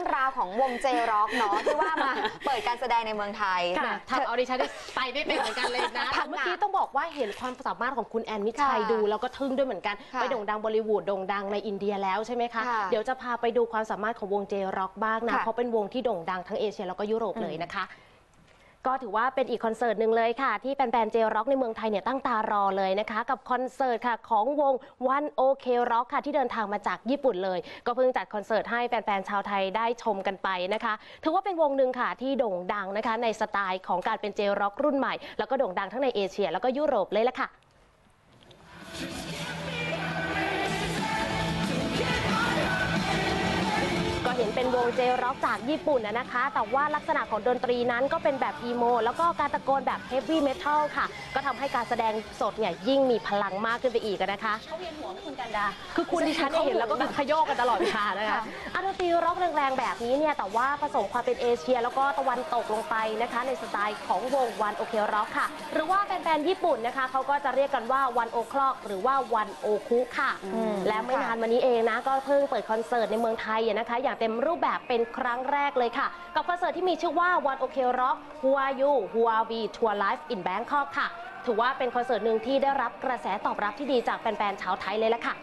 รื่องราวของวงเจร็อกเนาะที่ว่ามาเปิดการแสดงในเมืองไทย ค่ะทำออดิชั่นได้ไปได้เป็นเหมือนกันเลยนะพัแต่กเมื่อหนักกี้ต้องบอกว่าเห็นความสามารถของคุณแอนมิชัยค่ะดู แล้วก็ทึ่งด้วยเหมือนกันค่ะไปโด่งดังบอลิวูดโด่งดังในอินเดียแล้วใช่ไหมคะค่ะเดี๋ยวจะพาไปดูความสามารถของวงเจร็อกบ้างนะค่ะเพราะเป็นวงที่โด่งดังทั้งเอเชียแล้วก็ยุโรปอืมเลยนะคะ ก็ถือว่าเป็นอีกคอนเสิร์ตหนึ่งเลยค่ะ ที่แฟนๆเจร็อกในเมืองไทยเนี่ยตั้งตารอเลยนะคะ กับคอนเสิร์ตค่ะของวง One OK Rock ค่ะที่เดินทางมาจากญี่ปุ่นเลย ก็เพิ่งจัดคอนเสิร์ตให้แฟนๆชาวไทยได้ชมกันไปนะคะถือว่าเป็นวงหนึ่งค่ะที่โด่งดังนะคะ ในสไตล์ของการเป็นเจร็อกรุ่นใหม่ แล้วก็โด่งดังทั้งในเอเชีย แล้วก็ยุโรปเลยละค่ะ วงเจร็อกจากญี่ปุ่นนะนะคะ แต่ว่าลักษณะของดนตรีนั้นก็เป็นแบบอีโม แล้วก็การตะโกนแบบเฮฟวี่เมทัลค่ะ ก็ทำให้การแสดงสดเนี่ยยิ่งมีพลังมากขึ้นไปอีกอะนะคะเขาเวียนหัวคุณกันดา คือคุณดิฉันเนี่ยเห็นแล้วก็คือขยโยกกันตลอดเวลานะคะค่ะอะดนตรีร็อกแรงๆแบบนี้เนี่ยแต่ว่าผสมความเป็นเอเชีย แล้วก็ตะวันตกลงไปนะคะ ในสไตล์ของวงวันโอเคร็อกค่ะ หรือว่าแฟนๆญี่ปุ่นนะคะเขาก็จะเรียกกันว่าวันโอคลอกหรือว่าวันโอคุค่ะอืมและไม่นานมานี้เองนะก็เพิ่งเปิดคอนเสิร์ตในเมืองไทยอะนะคะ อย่างเต็มรูปแบบเป็นครั้งแรกเลยค่ะ กับคอนเสิร์ตที่มีชื่อว่า One OK Rock Who Are You Who Are We Tour Live in Bangkok ค่ะ ถือว่าเป็นคอนเสิร์ตหนึ่งที่ได้รับกระแสตอบรับที่ดีจากแฟนๆชาวไทยเลยละค่ะ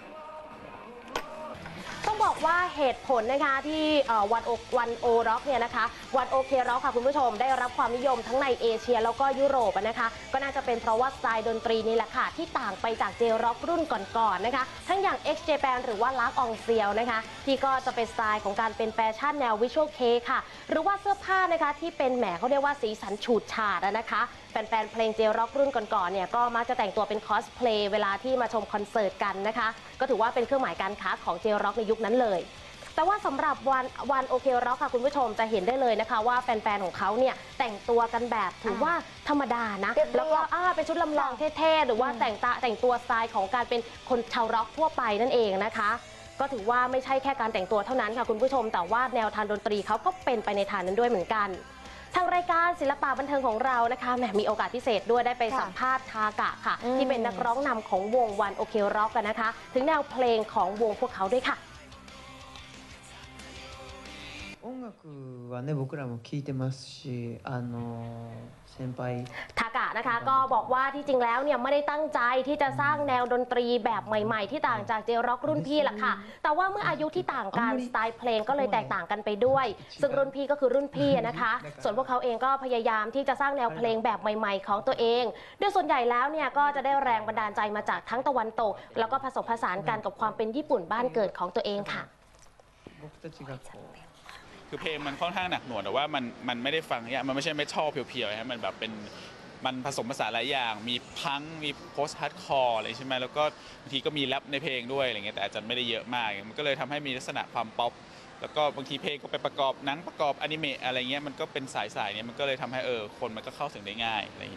บอกว่าเหตุผลนะคะที่วันโอวันโอร็อกเนี่ยนะคะวันโอเคร็อกค่ะคุณผู้ชมได้รับความนิยมทั้งในเอเชียแล้วก็ยุโรปนะคะ ก็น่าจะเป็นเพราะว่าสไตล์ดนตรีนี่แหละค่ะ ที่ต่างไปจากเจร็อกรุ่นก่อนๆนะคะ ทั้งอย่าง X Japan หรือว่าลากองเซียวนะคะ ที่ก็จะเป็นสไตล์ของการเป็นแฟชั่นแนววิชวลเคค่ะ หรือว่าเสื้อผ้านะคะที่เป็นแหมเขาเรียกว่าสีสันฉูดฉาดนะคะแฟนๆเพลงเจร็อกรุ่นก่อนๆเนี่ยก็มักจะแต่งตัวเป็นคอสเพลย์เวลาที่มาชมคอนเสิร์ตกันนะคะ ก็ถือว่าเป็นเครื่องหมายการค้าของเจร็อกในยุคนั้นเลย แต่ว่าสำหรับวันวันโอเคร็อกค่ะคุณผู้ชมจะเห็นได้เลยนะคะ ว่าแฟนๆของเขาเนี่ยแต่งตัวกันแบบถือว่าธรรมดานะ เรียบๆแล้วก็อ่าเป็นชุดลำลองเท่ๆ หรือว่าแต่งตาแต่งตัวสไตล์ของการเป็นคนชาวร็อกทั่วไปนั่นเองนะคะ ก็ถือว่าไม่ใช่แค่การแต่งตัวเท่านั้นค่ะคุณผู้ชม แต่ว่าแนวทางดนตรีเขาก็เป็นไปในทางนั้นด้วยเหมือนกัน ทางรายการศิลปะบันเทิงของเรานะคะแหมมีโอกาสพิเศษด้วยได้ไปค่ะสัมภาษณ์ทากะค่ะ อืม ที่เป็นนักร้องนำของวงวันโอเคร็อกกันนะคะ ถึงแนวเพลงของวงพวกเขาด้วยค่ะ 音楽はね僕らも聴いてますしあの先輩ทากะนะคะก็บอกว่าที่จริงแล้วเนี่ยไม่ได้ตั้งใจที่จะสร้างแนวดนตรีแบบใหม่ ๆ ที่ต่างจากเจร็อกรุ่นพี่หละค่ะ แต่ว่าเมื่ออายุที่ต่างกันสไตล์เพลงก็เลยแตกต่างกันไปด้วย ซึ่งรุ่นพี่ก็คือรุ่นพี่นะคะ ส่วนพวกเขาเองก็พยายามที่จะสร้างแนวเพลงแบบใหม่ ๆ ของตัวเองด้วยส่วนใหญ่แล้วเนี่ยก็จะได้แรงบันดาลใจมาจากทั้งตะวันตก แล้วก็ผสมผสานกันกับความเป็นญี่ปุ่นบ้านเกิดของตัวเองค่ะ僕たちがこう คือเพลงมันค่อนข้างหนักหน่วงแต่ว่ามันมันไม่ได้ฟังเนี่ยมันไม่ใช่เมทัลเพียวๆฮะมันแบบเป็นมันผสมผสานหลายอย่าง มีพังมีโพสต์ฮาร์ดคอร์อะไรใช่ไหมแล้วก็บางทีก็มีแรปในเพลงด้วยอะไรเงี้ยแต่อาจจะไม่ได้เยอะมากมันก็เลยทำให้มีลักษณะความป๊อปแล้วก็บางทีเพลงก็ไปประกอบหนังประกอบอนิเมะอะไรเงี้ยมันก็เป็นสายๆเนี่ยมันก็เลยทำให้เออคนมันก็เข้าถึงได้ง่ายอะไรเงี้ย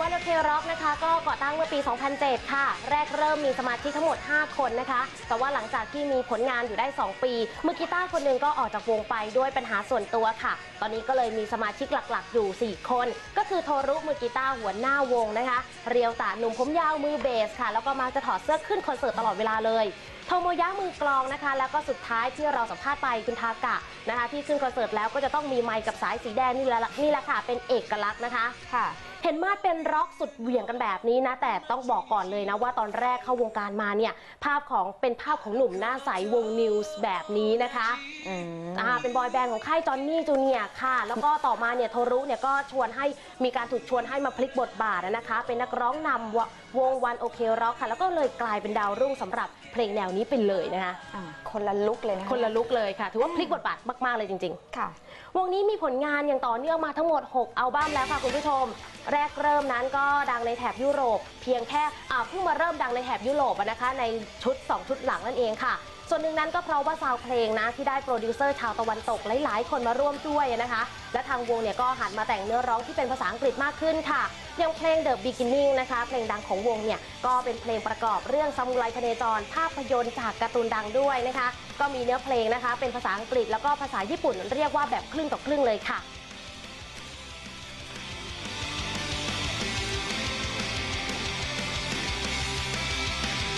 วันโอเคร็อกนะคะ ก็ก่อตั้งเมื่อปี 2007 ค่ะ แรกเริ่มมีสมาชิกทั้งหมด 5 คนนะคะ แต่ว่าหลังจากที่มีผลงานอยู่ได้ 2 ปีมือกีตาร์คนหนึ่งก็ออกจากวงไปด้วยปัญหาส่วนตัวค่ะ ตอนนี้ก็เลยมีสมาชิกหลักๆ อยู่ 4 คน ก็คือโทรุมือกีตาร์หัวหน้าวงนะคะ เรียวตาหนุ่มผมยาวมือเบสค่ะ แล้วก็มักจะถอดเสื้อขึ้นคอนเสิร์ตตลอดเวลาเลยโทโมยะมือกลองนะคะ แล้วก็สุดท้ายที่เราสัมภาษณ์ไปคุณทากะนะคะ ที่ขึ้นคอนเสิร์ตแล้วก็จะต้องมีไมค์กับสายสีแดงนี่แหละนี่แหละค่ะเป็นเอกลักษณ์นะคะค่ะ เห็นมาดเป็นร็อกสุดเหวี่ยงกันแบบนี้นะ แต่ต้องบอกก่อนเลยนะว่าตอนแรกเข้าวงการมาเนี่ยภาพของเป็นภาพของหนุ่มหน้าใสวงนิวส์แบบนี้นะคะอืมอ่าเป็นบอยแบนด์ของค่ายจอห์นนี่จูเนียร์ค่ะ แล้วก็ต่อมาเนี่ยโทรุเนี่ยก็ชวนให้มีการถูกชวนให้มาพลิกบทบาทนะคะ เป็นนักร้องนำ ววงวันโอเคร็อกค่ะ แล้วก็เลยกลายเป็นดาวรุ่งสำหรับเพลงแนวนี้ไปเลยนะคะ อ่าคนละลุกเลยนะคะคนละลุกเลยค่ะ ถือว่าพลิกบทบาทมาก ๆ เลยจริง ๆ ค่ะ วงนี้มีผลงานอย่างต่อเนื่องมาทั้งหมด 6 อัลบั้มแล้วค่ะคุณผู้ชม แรกเริ่มนั้นก็ดังในแถบยุโรป เพียงแค่อ่าเพิ่งมาเริ่มดังในแถบยุโรปอะนะคะ ในชุด 2 ชุดหลังนั่นเองค่ะ ส่วนหนึ่งนั้นก็เพราะว่าซาวเพลงนะที่ได้โปรดิวเซอร์ชาวตะวันตกหลาย ๆ คนมาร่วมด้วยนะคะ และทางวงเนี่ยก็หันมาแต่งเนื้อร้องที่เป็นภาษาอังกฤษมากขึ้นค่ะอย่างเพลง The Beginning นะคะ เพลงดังของวงเนี่ย ก็เป็นเพลงประกอบเรื่องซามูไรพเนจร ภาพยนตร์จากการ์ตูนดังด้วยนะคะ ก็มีเนื้อเพลงนะคะ เป็นภาษาอังกฤษแล้วก็ภาษาญี่ปุ่นเรียกว่าแบบครึ่งต่อครึ่งเลยค่ะ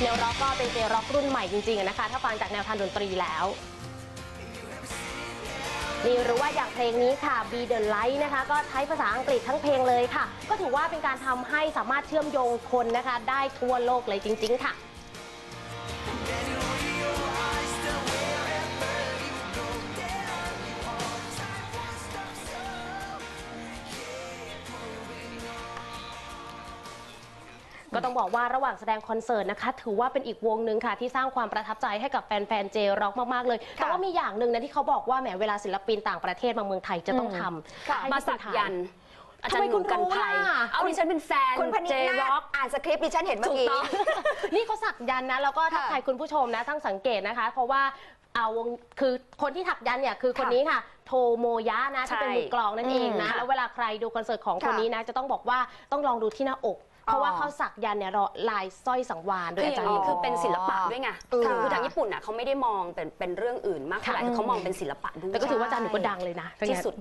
แนวร็อกก็เป็นเจร็อกรุ่นใหม่จริงๆนะคะ ถ้าฟังจากแนวทางดนตรีแล้วนี่หรือว่าอย่างเพลงนี้ค่ะ Be the Light นะคะ ก็ใช้ภาษาอังกฤษทั้งเพลงเลยค่ะ ก็ถือว่าเป็นการทำให้สามารถเชื่อมโยงคนนะคะ ได้ทั่วโลกเลยจริง ๆ ค่ะ ก็ต้องบอกว่าระหว่างแสดงคอนเสิร์ตนะคะ ถือว่าเป็นอีกวงหนึ่งค่ะ ที่สร้างความประทับใจให้กับแฟนๆเจร็อกมากๆเลยแต่ว่ามีอย่างหนึ่งนะที่เขาบอกว่าแหมเวลาศิลปินต่างประเทศมาเมืองไทยจะต้องทำค่ะให้มาที่สักไทยันต์อาจารทำไมย์หคุนุ่ณมกันรู้ภัยล่ะเอาดิฉันเป็นแฟนคุณพนิเจษฐ์ร็อกอ่านสคริปต์ดิฉันเห็นเมื่อถูกกี้ต้องนี่เขาสักยันต์นะ แล้วก็ถ้าค่ะใครคุณผู้ชมนะทั้งสังเกตนะคะ เพราะว่าเอาวงคือคนที่ถักยันต์เนี่ยคือคนค่ะนี้ค่ะ โทโมยะนะที่เป็นใช่มือกลองนั่นเองนะอืมแล้วเวลาใครดูคอนเสิร์ตของค่ะคนนี้นะจะต้องบอกว่าต้องลองดูที่หน้าอก เพราะว่าอ๋อเขาสักยันต์เนี่ยรอลายสร้อยสังวาลโดคืยออาอจาย่ารงย์นี้หคืนุ่อมเป็นศิลปะด้วยไงอืมคือทางญี่ปุ่นอะเขาไม่ได้มองเป็นเป็นเรื่องอื่นมากเท่าไหร่ค่ะแต่เขามองเป็นศิลปะด้วย แต่ก็ถือว่าอาจารย์หนูก็ดังเลยนะที่สุด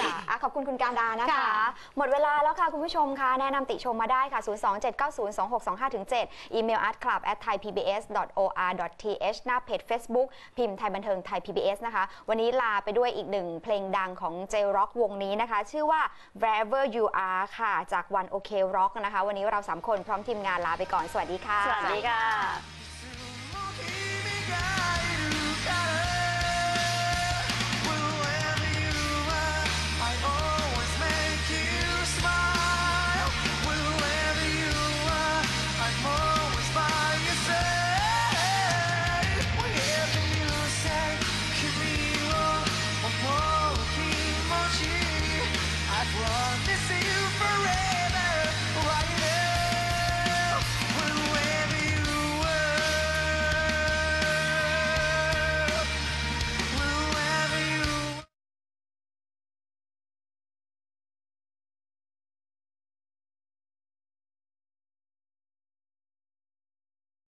ค่ะอะขอบคุณคุณการดานะคะ ค่ะ หมดเวลาแล้วค่ะ คุณผู้ชมค่ะ แนะนำติชมมาได้ค่ะ 027902625-7 อีเมล artclub at thaipbs.or.th หน้าเพจ Facebook พิมพ์ไทยบันเทิงไทย PBS นะคะ วันนี้ลาไปด้วยอีกหนึ่งเพลงดังของ J Rock วงนี้นะคะ ชื่อว่า Wherever You Are ค่ะ จาก One OK Rock นะคะ วันนี้เราสามคนพร้อมทีมงานลาไปก่อนสวัสดีค่ะ สวัสดีค่ะ